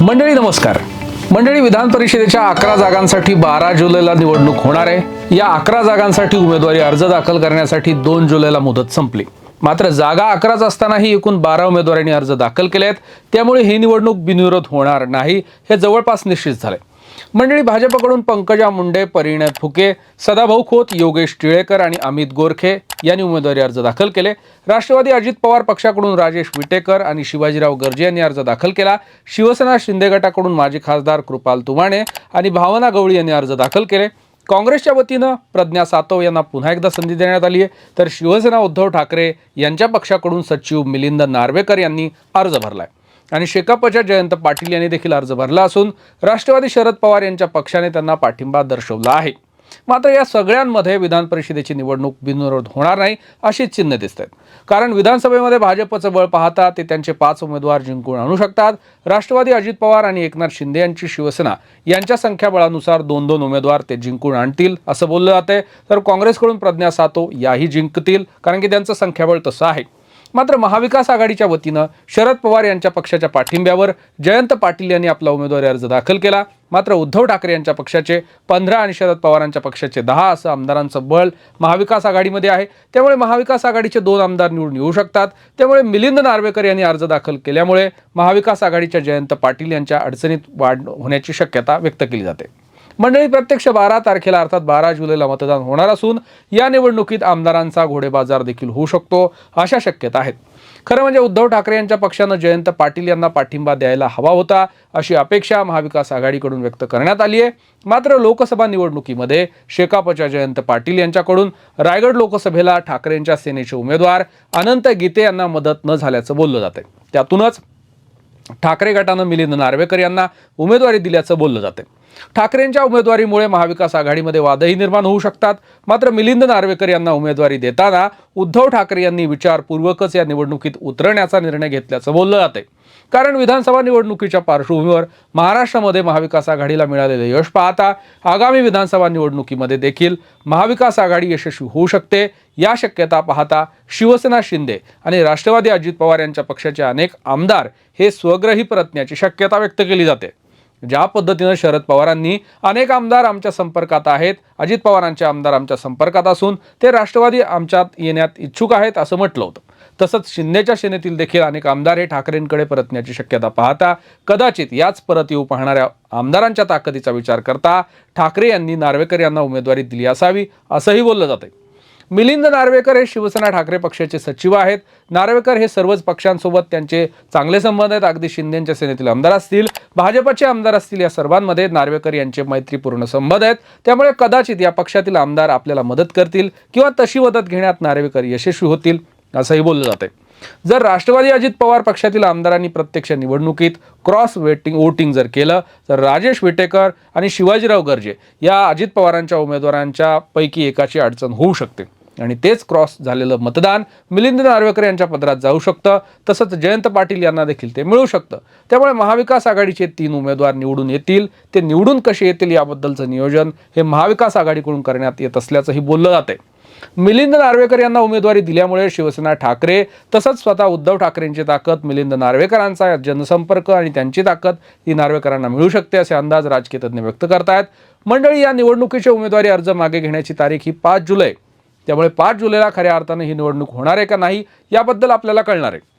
मंडळी नमस्कार. मंडळी विधान परिषदेच्या अकरा जागांसाठी बारा जुलैला निवडणूक होणार आहे. या अकरा जागांसाठी उमेदवारी अर्ज दाखल करण्यासाठी दोन जुलैला मुदत संपली. मात्र जागा अकराच असतानाही एकूण बारा उमेदवारांनी अर्ज दाखल केले आहेत. त्यामुळे ही निवडणूक बिनविरोध होणार नाही हे जवळपास निश्चित झाले मंडळी भाजपकडून पंकजा मुंडे परिणय फुके सदाभाऊ खोत योगेश टिळेकर आणि अमित गोरखे यांनी उमेदवारी अर्ज दाखल केले. राष्ट्रवादी अजित पवार पक्षाकडून राजेश विटेकर आणि शिवाजीराव गर्जे यांनी अर्ज दाखल केला. शिवसेना शिंदे गटाकडून माजी खासदार कृपाल तुमाणे आणि भावना गवळी यांनी अर्ज दाखल केले. काँग्रेसच्या वतीनं प्रज्ञा सातव यांना पुन्हा एकदा संधी देण्यात आली आहे. तर शिवसेना उद्धव ठाकरे यांच्या पक्षाकडून सचिव मिलिंद नार्वेकर यांनी अर्ज भरलाय. आणि शेकापच्या जयंत पाटील यांनी देखील अर्ज भरला असून राष्ट्रवादी शरद पवार यांच्या पक्षाने त्यांना पाठिंबा दर्शवला आहे. मात्र या सगळ्यांमध्ये विधान परिषदेची निवडणूक बिनविरोध होणार नाही अशी चिन्ह दिसत आहेत कारण विधानसभेमध्ये भाजपचं बळ पाहता ते त्यांचे पाच उमेदवार जिंकून आणू शकतात. राष्ट्रवादी अजित पवार आणि एकनाथ शिंदे यांची शिवसेना यांच्या संख्याबळानुसार दोन दोन उमेदवार ते जिंकून आणतील असं बोललं जातंय. तर काँग्रेसकडून प्रज्ञा सातो याही जिंकतील कारण की त्यांचं संख्याबळ तसं आहे. मात्र महाविकास आघाडीच्या वतीनं शरद पवार यांच्या पक्षाच्या पाठिंब्यावर जयंत पाटील यांनी आपला उमेदवारी अर्ज दाखल केला. मात्र उद्धव ठाकरे यांच्या पक्षाचे पंधरा आणि शरद पवारांच्या पक्षाचे दहा असं आमदारांचं बळ महाविकास आघाडीमध्ये आहे. त्यामुळे महाविकास आघाडीचे दोन आमदार निवडून येऊ शकतात. त्यामुळे मिलिंद नार्वेकर यांनी अर्ज दाखल केल्यामुळे महाविकास आघाडीच्या जयंत पाटील यांच्या अडचणीत वाढ होण्याची शक्यता व्यक्त केली जाते. मंडळी प्रत्यक्ष बारा तारखेला अर्थात बारा जुलैला मतदान होणार असून या निवडणुकीत आमदारांचा घोडेबाजार देखील होऊ शकतो अशा शक्यता आहेत. खरं म्हणजे उद्धव ठाकरे यांच्या पक्षानं जयंत पाटील यांना पाठिंबा द्यायला हवा होता अशी अपेक्षा महाविकास आघाडीकडून व्यक्त करण्यात आली आहे. मात्र लोकसभा निवडणुकीमध्ये शेकापच्या जयंत पाटील यांच्याकडून रायगड लोकसभेला ठाकरेंच्या सेनेचे उमेदवार अनंत गीते यांना मदत न झाल्याचं बोललं जाते त्यातूनच ठाकरे गटानं मिलिंद नार्वेकर यांना उमेदवारी दिल्याचं बोललं जाते ठाकरेंच्या उमेदवारीमुळे महाविकास आघाडीमध्ये वादही निर्माण होऊ शकतात. मात्र मिलिंद नार्वेकर यांना उमेदवारी देताना उद्धव ठाकरे यांनी विचारपूर्वकच या निवडणुकीत उतरण्याचा निर्णय घेतल्याचं बोललं जाते कारण विधानसभा निवडणुकीच्या पार्श्वभूमीवर महाराष्ट्रामध्ये महाविकास आघाडीला मिळालेले यश पाहता आगामी विधानसभा निवडणुकीमध्ये देखील महाविकास आघाडी यशस्वी होऊ शकते या शक्यता पाहता शिवसेना शिंदे आणि राष्ट्रवादी अजित पवार यांच्या पक्षाचे अनेक आमदार हे स्वग्रही परतण्याची शक्यता व्यक्त केली जाते. ज्या पद्धतीनं शरद पवारांनी अनेक आमदार आमच्या संपर्कात आहेत अजित पवारांचे आमदार आमच्या संपर्कात असून ते राष्ट्रवादी आमच्यात येण्यात इच्छुक आहेत असं म्हटलं होतं. तसंच शिंदेच्या सेनेतील देखील अनेक आमदार हे ठाकरेंकडे परतण्याची शक्यता पाहता कदाचित याच परत येऊ पाहणाऱ्या आमदारांच्या ताकदीचा विचार करता ठाकरे यांनी नार्वेकर यांना उमेदवारी दिली असावी असंही बोललं जातंय. मिलिंद नार्वेकर हे शिवसेना ठाकरे पक्षाचे सचिव आहेत. नार्वेकर हे सर्वच पक्षांसोबत त्यांचे चांगले संबंध आहेत. अगदी शिंदेच्या सेनेतील आमदार असतील भाजपचे आमदार असतील या सर्वांमध्ये नार्वेकर यांचे मैत्रीपूर्ण संबंध आहेत. त्यामुळे कदाचित या पक्षातील आमदार आपल्याला मदत करतील किंवा तशी मदत घेण्यात नार्वेकर यशस्वी होतील असंही बोललं जाते जर राष्ट्रवादी अजित पवार पक्षातील आमदारांनी प्रत्यक्ष निवडणुकीत क्रॉस वेटिंग वोटिंग जर केलं तर राजेश विटेकर आणि शिवाजीराव गर्जे या अजित पवारांच्या उमेदवारांच्या पैकी एकाची अडचण होऊ शकते. आणि तेच क्रॉस झालेलं मतदान मिलिंद नार्वेकर यांच्या पदरात जाऊ शकतं. तसंच जयंत पाटील यांना देखील ते मिळू शकतं. त्यामुळे महाविकास आघाडीचे तीन उमेदवार निवडून येतील. ते निवडून कसे येतील याबद्दलचं नियोजन हे महाविकास आघाडीकडून करण्यात येत असल्याचंही बोललं जाते मिलिंद नार्वेकर यांना उमेदवारी दिल्यामुळे शिवसेना ठाकरे तसंच स्वतः उद्धव ठाकरेंची ताकद मिलिंद नार्वेकरांचा जनसंपर्क आणि त्यांची ताकद ही नार्वेकरांना मिळू शकते असे अंदाज राजकीय तज्ज्ञ व्यक्त करतायत. मंडळी या निवडणुकीचे उमेदवारी अर्ज मागे घेण्याची तारीख ही पाच जुलै. त्यामुळे पाच जुलैला खऱ्या अर्थानं ही निवडणूक होणार आहे का नाही याबद्दल आपल्याला कळणार आहे.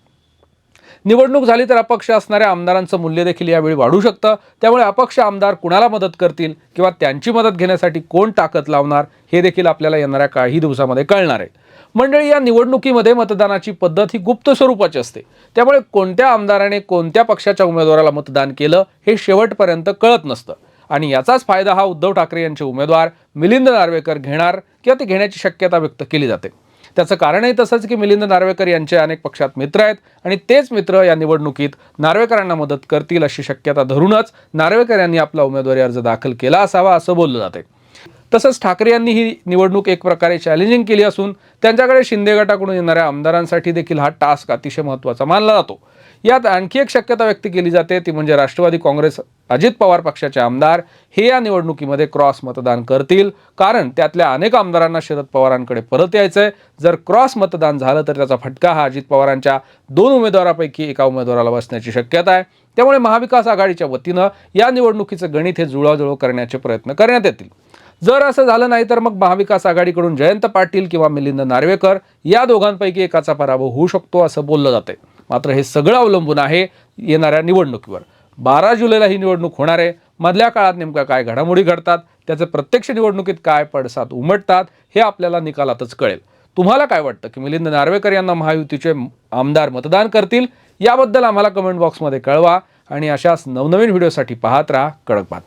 निवडणूक झाली तर अपक्ष असणाऱ्या आमदारांचं मूल्य देखील यावेळी वाढू शकतं. त्यामुळे अपक्ष आमदार कुणाला मदत करतील किंवा त्यांची मदत घेण्यासाठी कोण ताकद लावणार हे देखील आपल्याला येणाऱ्या काही दिवसामध्ये कळणार आहे. मंडळी या निवडणुकीमध्ये मतदानाची पद्धत ही गुप्त स्वरूपाची असते. त्यामुळे कोणत्या आमदाराने कोणत्या पक्षाच्या उमेदवाराला मतदान केलं हे शेवटपर्यंत कळत नसतं. आणि याचाच फायदा हा उद्धव ठाकरे यांचे उमेदवार मिलिंद नार्वेकर घेणार किंवा ते घेण्याची शक्यता व्यक्त केली जाते. त्याचं कारणही तसंच की मिलिंद नार्वेकर यांचे अनेक पक्षात मित्र आहेत आणि तेच मित्र या निवडणुकीत नार्वेकरांना मदत करतील अशी शक्यता धरूनच नार्वेकर यांनी आपला उमेदवारी अर्ज दाखल केला असावा असं बोललं जाते तसंच ठाकरे यांनी ही निवडणूक एक प्रकारे चॅलेंजिंग केली असून त्यांच्याकडे शिंदे गटाकडून येणाऱ्या आमदारांसाठी देखील हा टास्क अतिशय महत्त्वाचा मानला जातो. यात आणखी एक शक्यता व्यक्त केली जाते ती म्हणजे राष्ट्रवादी काँग्रेस अजित पवार पक्षाचे आमदार हे या निवडणुकीमध्ये क्रॉस मतदान करतील. कारण त्यातल्या अनेक आमदारांना शरद पवारांकडे परत यायचं आहे जर क्रॉस मतदान झालं तर त्याचा फटका हा अजित पवारांच्या दोन उमेदवारापैकी एका उमेदवाराला बसण्याची शक्यता आहे. त्यामुळे महाविकास आघाडीच्या वतीनं या निवडणुकीचं गणित हे जुळवाजुळव करण्याचे प्रयत्न करण्यात येतील. जर असं झालं नाही तर मग महाविकास आघाडीकडून जयंत पाटील किंवा मिलिंद नार्वेकर या दोघांपैकी एकाचा पराभव होऊ शकतो असं बोललं जातंय. मात्र हे सगळं अवलंबून आहे येणाऱ्या निवडणुकीवर. बारा जुलैला ही निवडणूक होणार आहे. मधल्या काळात नेमक्या काय घडामोडी घडतात त्याचे प्रत्यक्ष निवडणुकीत काय पडसाद उमटतात हे आपल्याला निकालातच कळेल. तुम्हाला काय वाटतं की मिलिंद नार्वेकर यांना महायुतीचे आमदार मतदान करतील? याबद्दल आम्हाला कमेंट बॉक्समध्ये कळवा आणि अशाच नवनवीन व्हिडिओसाठी पाहत राहा कडक बात